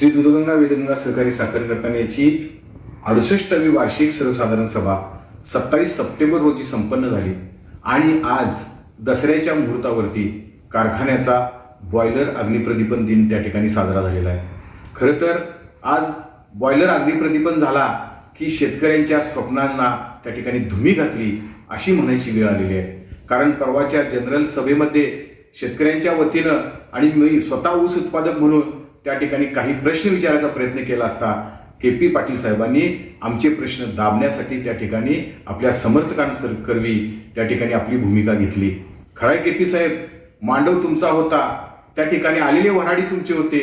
श्री दुधगंगा वेदगंगा सहकारी साखर कारखान्याची अडुसष्टावी वार्षिक सर्वसाधारण सभा सत्तावीस सप्टेंबर रोजी संपन्न झाली. आणि आज दसऱ्याच्या मुहूर्तावरती कारखान्याचा बॉयलर अग्निप्रदीपन दिन त्या ठिकाणी साजरा झालेला आहे. खरं तर आज बॉयलर अग्निप्रदीपन झाला की शेतकऱ्यांच्या स्वप्नांना त्या ठिकाणी धुमी घातली अशी म्हणायची वेळ आलेली आहे. कारण परवाच्या जनरल सभेमध्ये शेतकऱ्यांच्या वतीनं आणि मी स्वतः ऊस उत्पादक म्हणून त्या ठिकाणी काही प्रश्न विचारायचा प्रयत्न केला असता के पी पाटील साहेबांनी आमचे प्रश्न दाबण्यासाठी त्या ठिकाणी आपल्या समर्थकांसर करवी त्या ठिकाणी आपली भूमिका घेतली. खराय के पी साहेब मांडव तुमचा होता. त्या ठिकाणी आलेले वऱ्हाडी तुमचे होते.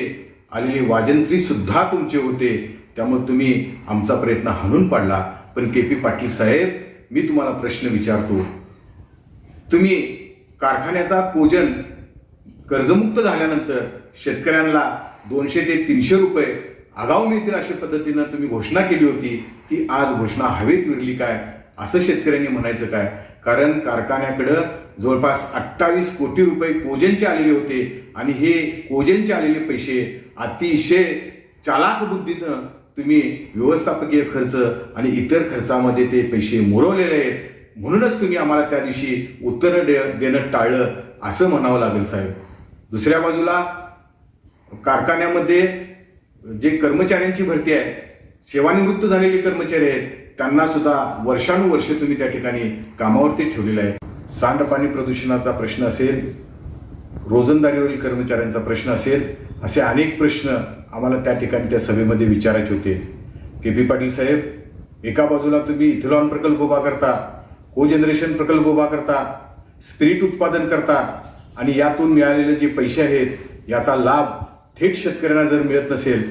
आलेले वाजंत्री सुद्धा तुमचे होते. त्यामुळे तुम्ही आमचा प्रयत्न हाणून पाडला. पण के पी पाटील साहेब मी तुम्हाला प्रश्न विचारतो. तुम्ही कारखान्याचा कोजन कर्जमुक्त झाल्यानंतर शेतकऱ्यांना दोनशे ते तीनशे रुपये. आगाऊ मिळतील अशा पद्धतीनं तुम्ही घोषणा केली होती. ती आज घोषणा हवेत विरली काय? असं शेतकऱ्यांनी म्हणायचं काय? कारण कारखान्याकडं जवळपास अठ्ठावीस कोटी रुपये कोजनचे आलेले होते. आणि हे कोजनचे आलेले पैसे अतिशय चालाक बुद्धीनं तुम्ही व्यवस्थापकीय खर्च आणि इतर खर्चामध्ये ते पैसे मुरवलेले आहेत. म्हणूनच तुम्ही आम्हाला त्या दिवशी उत्तरं दे देणं टाळलं असं म्हणावं लागेल साहेब. दुसऱ्या बाजूला कारखान्यामध्ये जे कर्मचाऱ्यांची भरती आहे सेवानिवृत्त झालेले कर्मचारी आहेत त्यांना सुद्धा वर्षानुवर्ष तुम्ही त्या ठिकाणी कामावरती ठेवलेलं आहे. सांडपाणी प्रदूषणाचा प्रश्न असेल रोजंदारीवरील कर्मचाऱ्यांचा प्रश्न असेल असे अनेक प्रश्न आम्हाला त्या ठिकाणी त्या सभेमध्ये विचारायचे होते. के पी पाटील साहेब एका बाजूला तुम्ही इथेलॉन प्रकल्प उभा करता को जनरेशन प्रकल्प उभा करता स्पिरिट उत्पादन करता आणि यातून मिळालेले जे पैसे आहेत याचा लाभ थेट शेतकऱ्यांना जर मिळत नसेल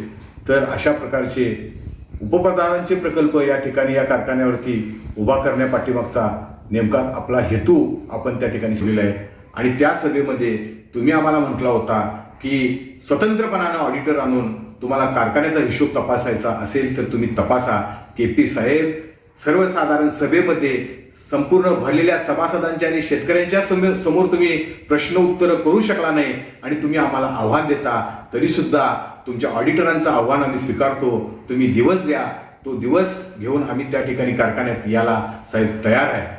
तर अशा प्रकारचे उपप्रदानांचे प्रकल्प या ठिकाणी या कारखान्यावरती उभा करण्यापाठीमागचा नेमका आपला हेतू आपण त्या ठिकाणी ठेवलेला आहे. आणि त्या सभेमध्ये तुम्ही आम्हाला म्हटला होता की स्वतंत्रपणानं ऑडिटर आणून तुम्हाला कारखान्याचा हिशोब तपासायचा असेल तर तुम्ही तपासा. के पी साहेब सर्वसाधारण सभेमध्ये संपूर्ण भरलेल्या सभासदांच्या आणि शेतकऱ्यांच्या समोर समोर तुम्ही प्रश्न उत्तर करू शकला नाही आणि तुम्ही आम्हाला आव्हान देता तरी सुद्धा तुमच्या ऑडिटरांचं आव्हान आम्ही स्वीकारतो. तुम्ही दिवस द्या. तो दिवस घेऊन आम्ही त्या ठिकाणी कारखान्यात याला साहेब तयार आहे.